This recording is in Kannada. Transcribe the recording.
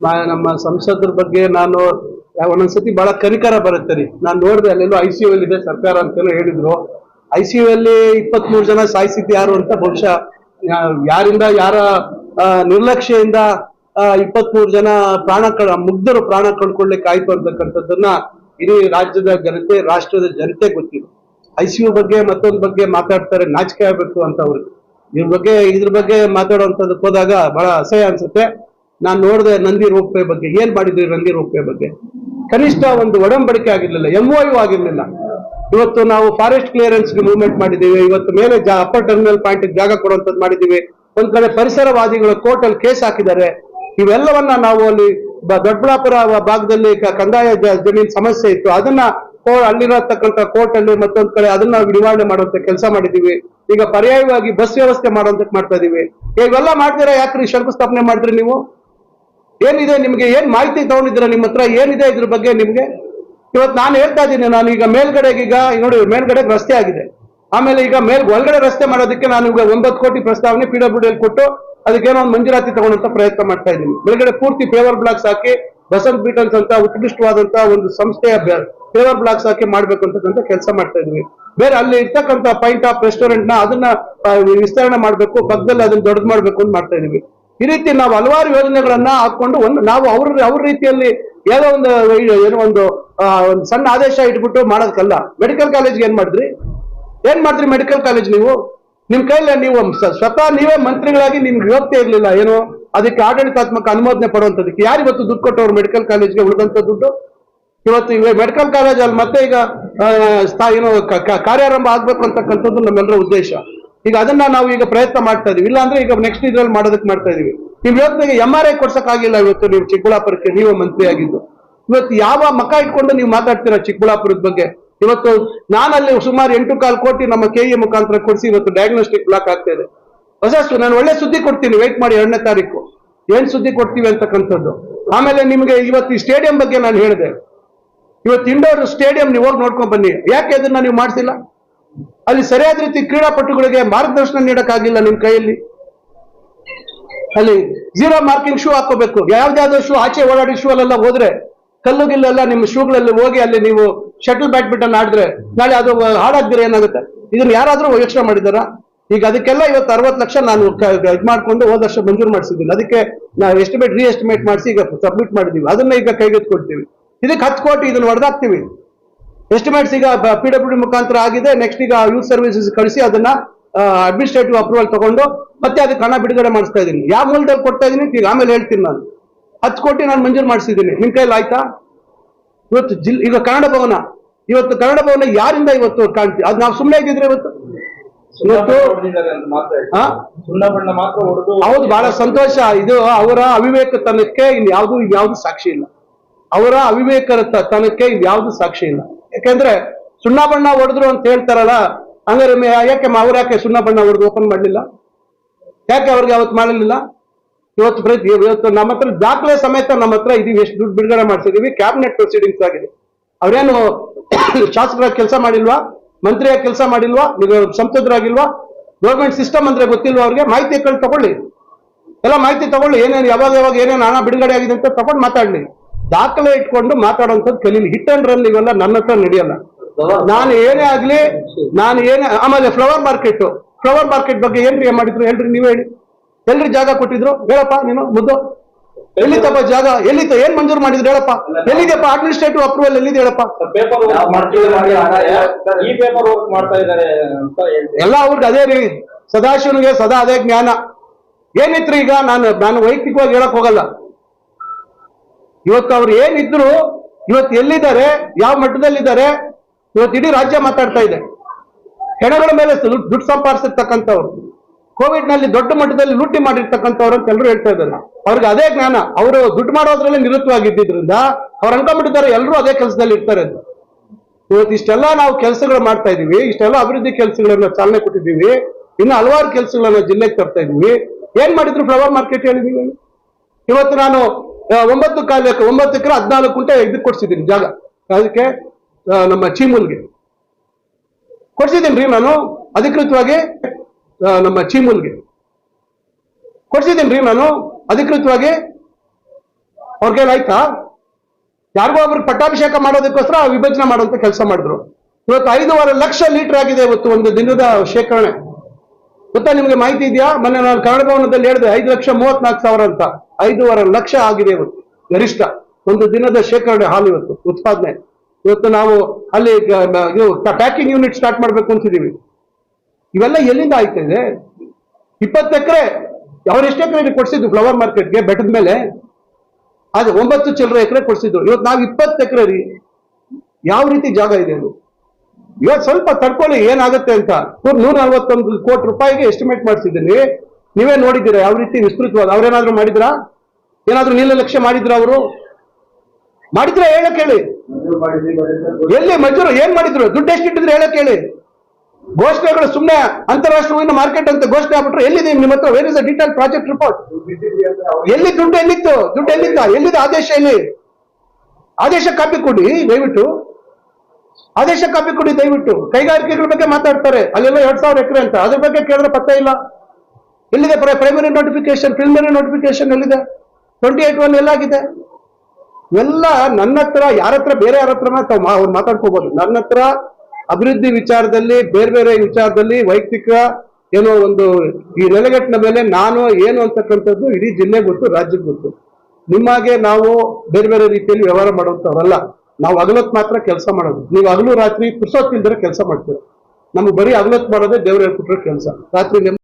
ನಾ- ನಮ್ಮ ಸಂಸದರ ಬಗ್ಗೆ ನಾನು ಒಂದೊಂದ್ಸತಿ ಬಹಳ ಕನಿಕರ ಬರುತ್ತೆ ರೀ. ನಾನು ನೋಡಿದೆ ಅಲ್ಲೆಲ್ಲೋ ಐ ಸಿ ಯು ಅಲ್ಲಿ ಇದೆ ಸರ್ಕಾರ ಅಂತೆಲ್ಲ ಹೇಳಿದ್ರು. ಐ ಸಿ ಯು ಅಲ್ಲಿ ಇಪ್ಪತ್ಮೂರು ಜನ ಸಾಯಿಸಿದ್ದು ಯಾರು ಅಂತ ಬಹುಶಃ ಯಾರಿಂದ ಯಾರ ನಿರ್ಲಕ್ಷ್ಯದಿಂದ ಇಪ್ಪತ್ಮೂರು ಜನ ಪ್ರಾಣ ಕಳ ಮುಗ್ಧರು ಪ್ರಾಣ ಕಳ್ಕೊಳ್ಳಿಕ್ಕೆ ಆಯ್ತು ಅಂತಕ್ಕಂಥದ್ದನ್ನ ಇಡೀ ರಾಜ್ಯದ ಜನತೆ, ರಾಷ್ಟ್ರದ ಜನತೆ ಗೊತ್ತಿದೆ. ಐ ಸಿ ಯು ಬಗ್ಗೆ ಮತ್ತೊಂದು ಬಗ್ಗೆ ಮಾತಾಡ್ತಾರೆ, ನಾಚಿಕೆ ಆಗ್ಬೇಕು ಅಂತ ಅವ್ರಿಗೆ ಇದ್ರ ಬಗ್ಗೆ ಇದ್ರ ಬಗ್ಗೆ ಮಾತಾಡುವಂತದಕ್ಕೆ ಹೋದಾಗ ಬಹಳ ಅಸಹ್ಯ ಅನ್ಸುತ್ತೆ. ನಾನ್ ನೋಡಿದೆ ನಂದಿ ರೋಪ್ವೇ ಬಗ್ಗೆ, ಏನ್ ಮಾಡಿದ್ರಿ ನಂದಿ ರೋಪ್ವೇ ಬಗ್ಗೆ? ಕನಿಷ್ಠ ಒಂದು ಒಡಂಬಡಿಕೆ ಆಗಿರ್ಲಿಲ್ಲ ಎಂಒಯು ಆಗಿರ್ಲಿಲ್ಲ. ಇವತ್ತು ನಾವು ಫಾರೆಸ್ಟ್ ಕ್ಲಿಯರೆನ್ಸ್ ಮೂವ್ಮೆಂಟ್ ಮಾಡಿದ್ದೀವಿ, ಇವತ್ತು ಮೇಲೆ ಅಪ್ಪರ್ ಟರ್ಮಿನಲ್ ಪಾಯಿಂಟ್ ಜಾಗ ಕೊಡುವಂತದ್ದು ಮಾಡಿದ್ದೀವಿ. ಒಂದ್ ಕಡೆ ಪರಿಸರವಾದಿಗಳು ಕೋರ್ಟ್ ಅಲ್ಲಿ ಕೇಸ್ ಹಾಕಿದ್ದಾರೆ. ಇವೆಲ್ಲವನ್ನ ನಾವು ಅಲ್ಲಿ ದೊಡ್ಡಬಳ್ಳಾಪುರ ಭಾಗದಲ್ಲಿ ಕಂದಾಯ ಜಮೀನ್ ಸಮಸ್ಯೆ ಇತ್ತು. ಅದನ್ನ ಅಲ್ಲಿರತಕ್ಕಂಥ ಕೋರ್ಟ್ ಅಲ್ಲಿ ಮತ್ತೊಂದ್ ಕಡೆ ಅದನ್ನ ನಿವಾರಣೆ ಮಾಡುವಂತ ಕೆಲಸ ಮಾಡಿದೀವಿ ಈಗ ಪರ್ಯಾಯವಾಗಿ ಬಸ್ ವ್ಯವಸ್ಥೆ ಮಾಡುವಂತ ಮಾಡ್ತಾ ಇದೀವಿ. ಇವೆಲ್ಲ ಮಾಡ್ತೀರಾ ಯಾಕ್ರಿ ಶಂಕುಸ್ಥಾಪನೆ ಮಾಡಿದ್ರಿ ನೀವು? ಏನಿದೆ ನಿಮ್ಗೆ, ಏನ್ ಮಾಹಿತಿ ತಗೊಂಡಿದ್ದೀರಾ ನಿಮ್ಮ ಹತ್ರ? ಏನಿದೆ ಇದ್ರ ಬಗ್ಗೆ ನಿಮ್ಗೆ? ಇವತ್ತು ನಾನು ಹೇಳ್ತಾ ಇದ್ದೀನಿ, ನಾನು ಈಗ ಮೇಲ್ಗಡೆಗೆ ಈಗ ನೋಡಿ, ಮೇಲ್ಗಡೆ ರಸ್ತೆ ಆಗಿದೆ. ಆಮೇಲೆ ಈಗ ಮೇಲ್, ಒಳಗಡೆ ರಸ್ತೆ ಮಾಡೋದಕ್ಕೆ ನಾನು ಈಗ ಒಂಬತ್ತು ಕೋಟಿ ಪ್ರಸ್ತಾವನೆ ಪಿ ಡಬ್ಲ್ಯೂ ಕೊಟ್ಟು ಅದಕ್ಕೇನೋ ಒಂದು ಮಂಜೂರಾತಿ ತಗೊಳ್ಳೋಂತ ಪ್ರಯತ್ನ ಮಾಡ್ತಾ ಇದ್ದೀನಿ. ಮೇಲ್ಗಡೆ ಪೂರ್ತಿ ಪೇವರ್ ಬ್ಲಾಕ್ಸ್ ಹಾಕಿ, ಬಸಂತ್ ಬೀಟನ್ಸ್ ಅಂತ ಉತ್ಕೃಷ್ಟವಾದಂತಹ ಒಂದು ಸಂಸ್ಥೆಯ ಪೇವರ್ ಬ್ಲಾಕ್ಸ್ ಹಾಕಿ ಮಾಡ್ಬೇಕು ಅಂತಕ್ಕಂಥ ಕೆಲಸ ಮಾಡ್ತಾ ಇದೀವಿ ಬೇರೆ ಅಲ್ಲಿ ಇರ್ತಕ್ಕಂಥ ಪಾಯಿಂಟ್ ಆಫ್ ರೆಸ್ಟೋರೆಂಟ್ನ ಅದನ್ನ ವಿಸ್ತರಣೆ ಮಾಡ್ಬೇಕು, ಪಕ್ಕದಲ್ಲಿ ಅದನ್ನ ದೊಡ್ಡದು ಮಾಡ್ಬೇಕು ಅಂತ ಮಾಡ್ತಾ ಇದೀವಿ ಈ ರೀತಿ ನಾವು ಹಲವಾರು ಯೋಜನೆಗಳನ್ನ ಹಾಕೊಂಡು ಒಂದು ನಾವು ಅವ್ರ ಅವ್ರ ರೀತಿಯಲ್ಲಿ ಏನೋ ಒಂದು ಏನೋ ಒಂದು ಒಂದು ಸಣ್ಣ ಆದೇಶ ಇಟ್ಬಿಟ್ಟು ಮಾಡೋದಕ್ಕಲ್ಲ. ಮೆಡಿಕಲ್ ಕಾಲೇಜ್ಗೆ ಏನ್ ಮಾಡಿದ್ರಿ? ಏನ್ ಮಾಡಿದ್ರಿ ಮೆಡಿಕಲ್ ಕಾಲೇಜ್ ನೀವು? ನಿಮ್ ಕೈಲಿ ನೀವು ಸ್ವತಃ ನೀವೇ ಮಂತ್ರಿಗಳಾಗಿ ನಿಮ್ಗೆ ಯೋಗ್ಯತೆ ಇರಲಿಲ್ಲ, ಏನು? ಅದಕ್ಕೆ ಆಡಳಿತಾತ್ಮಕ ಅನುಮೋದನೆ ಪಡುವಂಥದ್ದಕ್ಕೆ ಯಾರು ಇವತ್ತು ದುಡ್ಡು ಕೊಟ್ಟವ್ರು ಮೆಡಿಕಲ್ ಕಾಲೇಜ್ಗೆ ಉಳಿದಂತ ದುಡ್ಡು? ಇವತ್ತು ಇವ ಮೆಡಿಕಲ್ ಕಾಲೇಜ್ ಅಲ್ಲಿ ಮತ್ತೆ ಈಗ ಏನು ಕಾರ್ಯಾರಂಭ ಆಗ್ಬೇಕು ಅಂತಕ್ಕಂಥದ್ದು ನಮ್ಮೆಲ್ಲರ ಉದ್ದೇಶ. ಈಗ ಅದನ್ನ ನಾವು ಈಗ ಪ್ರಯತ್ನ ಮಾಡ್ತಾ ಇದೀವಿ. ಇಲ್ಲಾಂದ್ರೆ ಈಗ ನೆಕ್ಸ್ಟ್ ಇದ್ರಲ್ಲಿ ಮಾಡೋದಕ್ಕೆ ಮಾಡ್ತಾ ಇದೀವಿ. ನೀವು ಇವತ್ತಿಗೆ ಎಂ ಆರ್ ಐ ಕೊಡ್ಸಕ್ಕಾಗಿಲ್ಲ ಇವತ್ತು ನೀವು ಚಿಕ್ಕಬಳ್ಳಾಪುರಕ್ಕೆ, ನೀವು ಮಂತ್ರಿ ಆಗಿದ್ದು. ಇವತ್ತು ಯಾವ ಮಕ ಇಟ್ಕೊಂಡು ನೀವು ಮಾತಾಡ್ತೀರಾ ಚಿಕ್ಕಬಳ್ಳಾಪುರದ ಬಗ್ಗೆ? ಇವತ್ತು ನಾನಲ್ಲಿ ಸುಮಾರು ಎಂಟು ಕಾಲು ಕೋಟಿ ನಮ್ಮ ಕೆ ಇ ಮುಖಾಂತರ ಕೊಡಿಸಿ ಇವತ್ತು ಡಯಾಗ್ನೋಸ್ಟಿಕ್ ಬ್ಲಾಕ್ ಆಗ್ತಾ ಇದೆ. ಹೊಸ ನಾನು ಒಳ್ಳೆ ಸುದ್ದಿ ಕೊಡ್ತೀನಿ ವೆಯ್ಟ್ ಮಾಡಿ ಎರಡನೇ ತಾರೀಕು. ಏನ್ ಸುದ್ದಿ ಕೊಡ್ತೀವಿ ಅಂತಕ್ಕಂಥದ್ದು? ಆಮೇಲೆ ನಿಮಗೆ ಇವತ್ತು ಈ ಸ್ಟೇಡಿಯಂ ಬಗ್ಗೆ ನಾನು ಹೇಳಿದೆ. ಇವತ್ತು ಇಂಡೋರ್ ಸ್ಟೇಡಿಯಂ ನೀವು ಹೋಗಿ ನೋಡ್ಕೊಂಡ್ ಬನ್ನಿ. ಯಾಕೆ ಅದನ್ನ ನೀವು ಮಾಡಿಸಿಲ್ಲ? ಅಲ್ಲಿ ಸರಿಯಾದ ರೀತಿ ಕ್ರೀಡಾಪಟುಗಳಿಗೆ ಮಾರ್ಗದರ್ಶನ ನೀಡಕ್ಕಾಗಿಲ್ಲ ನಿಮ್ ಕೈಯಲ್ಲಿ? ಅಲ್ಲಿ ಜೀರೋ ಮಾರ್ಕಿಂಗ್ ಶೂ ಹಾಕೋಬೇಕು ಯಾವ್ದಾವ್ದೋ ಶೂ ಆಚೆ ಓಡಾಡಿ ಶೂ ಅಲ್ಲೆಲ್ಲ ಹೋದ್ರೆ ಕಲ್ಲು ಗಿಲ್ಲೆಲ್ಲ ನಿಮ್ಮ ಶೂಗಳಲ್ಲಿ ಹೋಗಿ ಅಲ್ಲಿ ನೀವು ಶಟಲ್ ಬ್ಯಾಡ್ಮಿಂಟನ್ ಆಡಿದ್ರೆ ನಾಳೆ ಅದು ಹಾಳಾಗ್ದಿರ ಏನಾಗುತ್ತೆ? ಇದನ್ನ ಯಾರಾದ್ರೂ ಯೋಚನೆ ಮಾಡಿದಾರ ಈಗ ಅದಕ್ಕೆಲ್ಲ ಇವತ್ತು ಅರವತ್ತು ಲಕ್ಷ ನಾನು ಇದು ಮಾಡ್ಕೊಂಡು ಹೋದ ವರ್ಷ ಮಂಜೂರು ಮಾಡಿಸಿದ್ದೀನಿ. ಅದಕ್ಕೆ ನಾವು ಎಸ್ಟಿಮೇಟ್ ರೀ ಎಸ್ಟಿಮೇಟ್ ಮಾಡಿಸಿ ಈಗ ಸಬ್ಮಿಟ್ ಮಾಡಿದೀವಿ. ಅದನ್ನ ಈಗ ಕೈಗೆತ್ಕೊಡ್ತೀವಿ ಇದಕ್ಕೆ ಹತ್ತು ಕೋಟಿ ಇದನ್ನ ಹೊಡೆದಾಕ್ತೀವಿ. ಎಸ್ಟಿಮೇಟ್ಸ್ ಈಗ ಪಿ ಡಬ್ಲ್ಯೂ ಮುಖಾಂತರ ಆಗಿದೆ. ನೆಕ್ಸ್ಟ್ ಈಗ ಯೂತ್ ಸರ್ವಿಸಸ್ ಕಳಿಸಿ ಅದನ್ನ ಅಡ್ಮಿನಿಸ್ಟ್ರೇಟಿವ್ ಅಪ್ರೂವಲ್ ತಗೊಂಡು ಮತ್ತೆ ಅದಕ್ಕೆ ಹಣ ಬಿಡುಗಡೆ ಮಾಡಿಸ್ತಾ ಇದ್ದೀನಿ. ಯಾವ ಮೂಲದಲ್ಲಿ ಕೊಡ್ತಾ ಇದ್ದೀನಿ? ಈಗ ಆಮೇಲೆ ಹೇಳ್ತೀನಿ ನಾನು. ಹತ್ತು ಕೋಟಿ ನಾನು ಮಂಜೂರು ಮಾಡಿಸಿದ್ದೀನಿ. ನಿಮ್ ಕೈಲಿ ಆಯ್ತಾ? ಇವತ್ತು ಜಿಲ್, ಈಗ ಕನ್ನಡ ಭವನ. ಇವತ್ತು ಕನ್ನಡ ಭವನ ಯಾರಿಂದ ಇವತ್ತು ಕಾಣ್ತೀವಿ ಅದು ನಾವು ಸುಮ್ಮನೆ ಇದ್ದಿದ್ರೆ ಇವತ್ತು? ಇವತ್ತು ಹೌದು, ಬಹಳ ಸಂತೋಷ. ಇದು ಅವರ ಅವಿವೇಕತನಕ್ಕೆ ಇನ್ಯಾವುದು ಇನ್ಯಾವುದು ಸಾಕ್ಷಿ ಇಲ್ಲ. ಅವರ ಅವಿವೇಕರ ತನಕ್ಕೆ ಇನ್ಯಾವುದು ಸಾಕ್ಷಿ ಇಲ್ಲ. ಯಾಕೆಂದ್ರೆ ಸುಣ್ಣ ಬಣ್ಣ ಹೊಡೆದ್ರು ಅಂತ ಹೇಳ್ತಾರಲ್ಲ, ಹಂಗಾರೆ ಯಾಕೆ ಅವ್ರು ಯಾಕೆ ಸುಣ್ಣ ಬಣ್ಣ ಹೊಡೆದು ಓಪನ್ ಮಾಡಲಿಲ್ಲ? ಯಾಕೆ ಅವ್ರಿಗೆ ಅವತ್ತು ಮಾಡಲಿಲ್ಲ? ಇವತ್ತು ಪ್ರತಿ ಇವತ್ತು ನಮ್ಮ ಹತ್ರ ದಾಖಲೆ ಸಮೇತ ನಮ್ಮ ಹತ್ರ ಇದೀವಿ, ಎಷ್ಟು ದುಡ್ಡು ಬಿಡುಗಡೆ ಮಾಡ್ತಿದೀವಿ ಕ್ಯಾಬಿನೆಟ್ ಪ್ರೊಸೀಡಿಂಗ್ಸ್ ಆಗಿದೆ. ಅವ್ರೇನು ಶಾಸಕರ ಕೆಲಸ ಮಾಡಿಲ್ವಾ? ಮಂತ್ರಿಯ ಕೆಲಸ ಮಾಡಿಲ್ವಾ? ಸಂಸದರಾಗಿಲ್ವಾ? ಗೌರ್ಮೆಂಟ್ ಸಿಸ್ಟಮ್ ಅಂದ್ರೆ ಗೊತ್ತಿಲ್ವಾ ಅವ್ರಿಗೆ? ಮಾಹಿತಿ ಕಳ್ ತಗೊಳ್ಳಿ. ಎಲ್ಲ ಮಾಹಿತಿ ತಗೊಳ್ಳಿ, ಏನೇನು ಯಾವಾಗ ಯಾವಾಗ ಏನೇನು ಹಣ ಬಿಡುಗಡೆ ಆಗಿದೆ ಅಂತ ತಗೊಂಡು ಮಾತಾಡ್ಲಿ. ದಾಖಲೆ ಇಟ್ಕೊಂಡು ಮಾತಾಡುವಂಥದ್ದು ಕಲೀಲಿ. ಹಿಟ್ ಅಂಡ್ ರನ್ ಇವೆಲ್ಲ ನನ್ನ ಹತ್ರ ನಡೆಯಲ್ಲ. ನಾನು ಏನೇ ಆಗ್ಲಿ ನಾನು ಏನೇ ಆಮೇಲೆ ಫ್ಲವರ್ ಮಾರ್ಕೆಟ್ ಫ್ಲವರ್ ಮಾರ್ಕೆಟ್ ಬಗ್ಗೆ ಏನ್ರಿ ಮಾಡಿದ್ರು? ಹೇಳ್ರಿ ನೀವು ಹೇಳಿ. ಎಲ್ರಿ ಜಾಗ ಕೊಟ್ಟಿದ್ರು? ಹೇಳಪ್ಪ ನೀನು ಮುದ್ದು. ಎಲ್ಲಿತ್ತಪ್ಪ ಜಾಗ? ಎಲ್ಲಿತ್ತ ಏನ್ ಮಂಜೂರು ಮಾಡಿದ್ರು ಹೇಳಪ್ಪ? ಎಲ್ಲಿದೆಯಪ್ಪ ಅಡ್ಮಿನಿಸ್ಟ್ರೇಟಿವ್ ಅಪ್ರೂವಲ್ ಎಲ್ಲಿದೆ ಹೇಳಪ್ಪ? ಎಲ್ಲ ಅವ್ರಿಗೆ ಅದೇ ರೀ. ಸದಾಶಿವನಿಗೆ ಸದಾ ಅದೇ ಜ್ಞಾನ. ಏನಿತ್ರಿ ಈಗ ನಾನು ನಾನು ವೈಯಕ್ತಿಕವಾಗಿ ಹೇಳಕ್ ಹೋಗಲ್ಲ. ಇವತ್ತು ಅವ್ರು ಏನಿದ್ರು, ಇವತ್ತು ಎಲ್ಲಿದ್ದಾರೆ, ಯಾವ ಮಟ್ಟದಲ್ಲಿದ್ದಾರೆ, ಇವತ್ತು ಇಡೀ ರಾಜ್ಯ ಮಾತಾಡ್ತಾ ಇದೆ. ಹೆಣಗಳ ಮೇಲೆ ದುಡ್ಡು ಸಂಪಾದಿಸಿರ್ತಕ್ಕಂಥವ್ರು ಕೋವಿಡ್ನಲ್ಲಿ ದೊಡ್ಡ ಮಟ್ಟದಲ್ಲಿ ಲೂಟಿ ಮಾಡಿರ್ತಕ್ಕಂಥವ್ರು ಅಂತ ಎಲ್ಲರೂ ಹೇಳ್ತಾ ಇದ್ದಾರೆ. ಅವ್ರಿಗೆ ಅದೇ ಜ್ಞಾನ. ಅವರು ದುಡ್ಡು ಮಾಡೋದ್ರಲ್ಲೇ ನಿರತವಾಗಿದ್ದರಿಂದ ಅವ್ರು ಅನ್ಕೊಂಡ್ಬಿಟ್ಟಿದ್ದಾರೆ ಎಲ್ಲರೂ ಅದೇ ಕೆಲಸದಲ್ಲಿ ಇರ್ತಾರೆ ಇವತ್ತು ಇಷ್ಟೆಲ್ಲ ನಾವು ಕೆಲಸಗಳು ಮಾಡ್ತಾ ಇದೀವಿ, ಇಷ್ಟೆಲ್ಲ ಅಭಿವೃದ್ಧಿ ಕೆಲಸಗಳನ್ನ ಚಾಲನೆ ಕೊಟ್ಟಿದ್ದೀವಿ, ಇನ್ನು ಹಲವಾರು ಕೆಲಸಗಳನ್ನ ಜಿಲ್ಲೆಗೆ ತರ್ತಾ ಇದೀವಿ. ಏನ್ ಮಾಡಿದ್ರು ಫ್ಲವರ್ ಮಾರ್ಕೆಟ್ ಹೇಳಿದೀವಿ. ಇವತ್ತು ನಾನು ಒಂಬತ್ತು ಕಾಲ ಒಂಬತ್ತು ಎಕರೆ ಹದಿನಾಲ್ಕು ಕುಂಟೆ ಇದಕ್ಕೆ ಕೊಡ್ಸಿದ್ದೀನಿ ಜಾಗ. ಅದಕ್ಕೆ ನಮ್ಮ ಚೀಮೂಲ್ಗೆ. ಕೊಡ್ಸಿದ್ದೀನಿ ರೀ ನಾನು ಅಧಿಕೃತವಾಗಿ ನಮ್ಮ ಚೀಮೂಲ್ಗೆ. ಕೊಡ್ಸಿದ್ದೀನಿ ರೀ ನಾನು ಅಧಿಕೃತವಾಗಿ. ಅವ್ರಿಗೆ ಆಯ್ತಾ? ಯಾರಿಗೋ ಒಬ್ರು ಪಟ್ಟಾಭಿಷೇಕ ಮಾಡೋದಕ್ಕೋಸ್ಕರ ವಿಭಜನೆ ಮಾಡುವಂತ ಕೆಲಸ ಮಾಡಿದ್ರು. ಇವತ್ತು ಐದೂವರೆ ಲಕ್ಷ ಲೀಟರ್ ಆಗಿದೆ ಇವತ್ತು ಒಂದು ದಿನದ ಶೇಖರಣೆ. ಗೊತ್ತಾ ನಿಮ್ಗೆ ಮಾಹಿತಿ ಇದೆಯಾ? ಮೊನ್ನೆ ನಾನು ಕನ್ನಡ ಭವನದಲ್ಲಿ ಹೇಳಿದೆ, ಐದು ಲಕ್ಷ ಮೂವತ್ನಾಲ್ಕು ಸಾವಿರ ಅಂತ. ಐದೂವರೆ ಲಕ್ಷ ಆಗಿದೆ ಇವತ್ತು, ಗರಿಷ್ಠ. ಒಂದು ದಿನದ ಶೇಖರಣೆ ಹಾಲು ಇವತ್ತು, ಉತ್ಪಾದನೆ. ಇವತ್ತು ನಾವು ಅಲ್ಲಿ ಪ್ಯಾಕಿಂಗ್ ಯೂನಿಟ್ ಸ್ಟಾರ್ಟ್ ಮಾಡ್ಬೇಕು ಅಂತಿದ್ದೀವಿ. ಇವೆಲ್ಲ ಎಲ್ಲಿಂದ ಆಯ್ತಾ ಇದೆ? ಇಪ್ಪತ್ತು ಎಕರೆ ಎಷ್ಟು ಎಕರೆ ಕೊಡ್ಸಿದ್ದು ಫ್ಲವರ್ ಮಾರ್ಕೆಟ್ಗೆ ಬೆಟ್ಟದ ಮೇಲೆ? ಅದು ಒಂಬತ್ತು ಚಿಲ್ಲರೆ ಎಕರೆ ಕೊಡ್ಸಿದ್ರು ಇವತ್ತು ನಾವು ಇಪ್ಪತ್ತು ಎಕರೆ ರೀ ಯಾವ ರೀತಿ ಜಾಗ ಇದೆ ಅದು? ಇವತ್ತು ಸ್ವಲ್ಪ ತಡ್ಕೊಳ್ಳಿ, ಏನಾಗುತ್ತೆ ಅಂತ. ನೂರ ನಲ್ವತ್ತೊಂದು ಕೋಟಿ ರೂಪಾಯಿಗೆ ಎಸ್ಟಿಮೇಟ್ ಮಾಡಿಸಿದ್ದೀನಿ. ನೀವೇ ನೋಡಿದ್ದೀರಾ, ಯಾವ ರೀತಿ ವಿಸ್ತೃತವಾದ ಅವ್ರೇನಾದ್ರೂ ಮಾಡಿದ್ರಾ? ಏನಾದ್ರೂ ನೀಲಲಕ್ಷ್ಯ ಮಾಡಿದ್ರ ಅವರು? ಮಾಡಿದ್ರೆ ಹೇಳಕ್ ಹೇಳಿ ಎಲ್ಲಿ ಮಜೂರು ಏನ್ ಮಾಡಿದ್ರು? ದುಡ್ಡು ಎಷ್ಟಿಟ್ಟಿದ್ರೆ ಹೇಳಕ್ ಹೇಳಿ ಘೋಷಣೆಗಳು ಸುಮ್ಮನೆ ಅಂತಾರಾಷ್ಟ್ರೀಯ ಮಾರ್ಕೆಟ್ ಅಂತ ಘೋಷಣೆ ಆಗ್ಬಿಟ್ರೆ ಎಲ್ಲಿದೆ? ನಿಮ್ಮ ಹತ್ರ where is a detail project report ಎಲ್ಲಿ ದುಡ್ಡು ಎಲ್ಲಿತ್ತು? ದುಡ್ಡು ಎಲ್ಲಿತ್ತ? ಎಲ್ಲಿದೆ ಆದೇಶ ಎಲ್ಲಿ ಆದೇಶ ಕಾಪಿ ಕೊಡಿ, ದಯವಿಟ್ಟು. ಆದೇಶ ಕಾಪಿ ಕೊಡಿ, ದಯವಿಟ್ಟು. ಕೈಗಾರಿಕೆಗಳ ಬಗ್ಗೆ ಮಾತಾಡ್ತಾರೆ. ಅಲ್ಲೆಲ್ಲ ಎರಡ್ ಸಾವಿರ ಎಕರೆ ಅಂತ. ಅದ್ರ ಬಗ್ಗೆ ಕೇಳಿದ್ರೆ ಪತ್ತೆ ಇಲ್ಲ. ಎಲ್ಲಿದೆ ಪ್ರೈಮರಿ ನೋಟಿಫಿಕೇಶನ್ ಪ್ರಿಲಿಮಿನರಿ ನೋಟಿಫಿಕೇಶನ್ ಎಲ್ಲಿದೆ? ಟ್ವೆಂಟಿ ಏಟ್ ಒನ್ ಎಲ್ಲಾಗಿದೆ. ಎಲ್ಲ ನನ್ನ ಹತ್ರ, ಯಾರ ಹತ್ರ, ಬೇರೆ ಯಾರ ಹತ್ರ ಅವ್ರು ಮಾತಾಡ್ಕೋಬಹುದು ನನ್ನ ಹತ್ರ ಅಭಿವೃದ್ಧಿ ವಿಚಾರದಲ್ಲಿ, ಬೇರೆ ಬೇರೆ ವಿಚಾರದಲ್ಲಿ ವೈಯಕ್ತಿಕ ಏನೋ ಒಂದು ಈ ನೆಲೆಗಟ್ಟಿನ ಮೇಲೆ ನಾನು ಏನು ಅಂತಕ್ಕಂಥದ್ದು ಇಡೀ ಜಿಲ್ಲೆ ಗೊತ್ತು, ರಾಜ್ಯಕ್ಕೆ ಗೊತ್ತು. ನಿಮ್ಮಾಗೆ ನಾವು ಬೇರೆ ಬೇರೆ ರೀತಿಯಲ್ಲಿ ವ್ಯವಹಾರ ಮಾಡುವಂತವ್ರಲ್ಲ ನಾವು ಅಗಲತ್ ಮಾತ್ರ ಕೆಲಸ ಮಾಡೋದು. ನೀವು ಹಗಲು ರಾತ್ರಿ ಪುರ್ಸೊತ್ತಿಲ್ದರೆ ಕೆಲಸ ಮಾಡ್ತೀರ. ನಮ್ಗೆ ಬರೀ ಅಗಲತ್ ಮಾಡೋದೇ ದೇವ್ರ ಹೇಳ್ಕೊಟ್ರೆ ಕೆಲಸ. ರಾತ್ರಿ